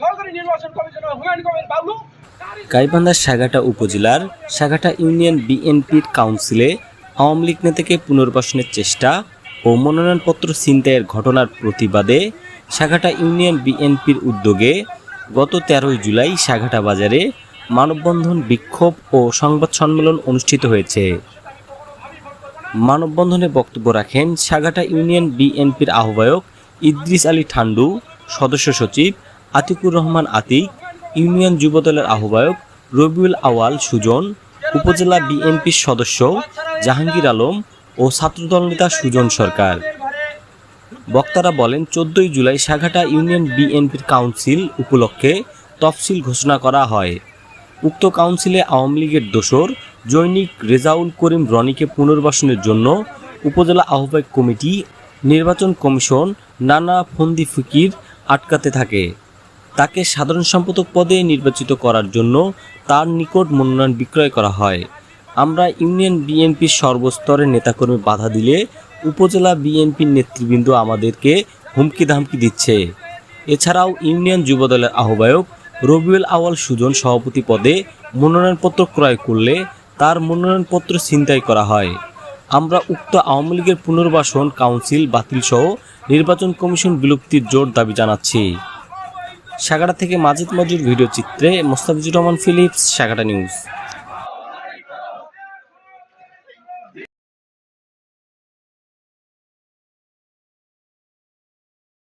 সহকারী গাইবান্ধার সাগাটা উপজেলার সাগাটা ইউনিয়ন বিএনপির কাউন্সিলে আওয়ামী লীগ নেতাকে পুনর্বাসনের চেষ্টা ও মনোনয়নপত্র ছিনতাইয়ের ঘটনার প্রতিবাদে সাগাটা ইউনিয়ন বিএনপির উদ্যোগে গত তেরোই জুলাই সাগাটা বাজারে মানববন্ধন বিক্ষোভ ও সংবাদ সম্মেলন অনুষ্ঠিত হয়েছে। মানববন্ধনে বক্তব্য রাখেন সাগাটা ইউনিয়ন বিএনপির আহ্বায়ক ইদ্রিস আলী ঠান্ডু সদস্য সচিব আতিকুর রহমান আতিক, ইউনিয়ন যুবদলের আহ্বায়ক রবিউল আওয়াল সুজন, উপজেলা বিএনপির সদস্য জাহাঙ্গীর আলম ও ছাত্রদল নেতা সুজন সরকার। বক্তারা বলেন, চোদ্দই জুলাই সাঘাটা ইউনিয়ন বিএনপির কাউন্সিল উপলক্ষে তফসিল ঘোষণা করা হয়। উক্ত কাউন্সিলে আওয়ামী লীগের দোসর জৈনিক রেজাউল করিম রনিকে পুনর্বাসনের জন্য উপজেলা আহ্বায়ক কমিটি, নির্বাচন কমিশন, নানা ফন্দি ফিকির আটকাতে থাকে। তাকে সাধারণ সম্পাদক পদে নির্বাচিত করার জন্য তার নিকট মনোনয়ন বিক্রয় করা হয়। আমরা ইউনিয়ন বিএনপির সর্বস্তরের নেতাকর্মী বাধা দিলে উপজেলা বিএনপির নেতৃবৃন্দ আমাদেরকে হুমকি ধামকি দিচ্ছে। এছাড়াও ইউনিয়ন যুবদলের আহ্বায়ক রবিউল আওয়াল সুজন সভাপতি পদে মনোনয়নপত্র ক্রয় করলে তার মনোনয়নপত্র ছিনতাই করা হয়। আমরা উক্ত আওয়ামী লীগের পুনর্বাসন কাউন্সিল বাতিলসহ নির্বাচন কমিশন বিলুপ্তির জোর দাবি জানাচ্ছি। সাগাটা থেকে মাজিদ মজুর ভিডিও চিত্রে মোস্তাফিজুর রহমান ফিলিপস সাগাটা নিউজ।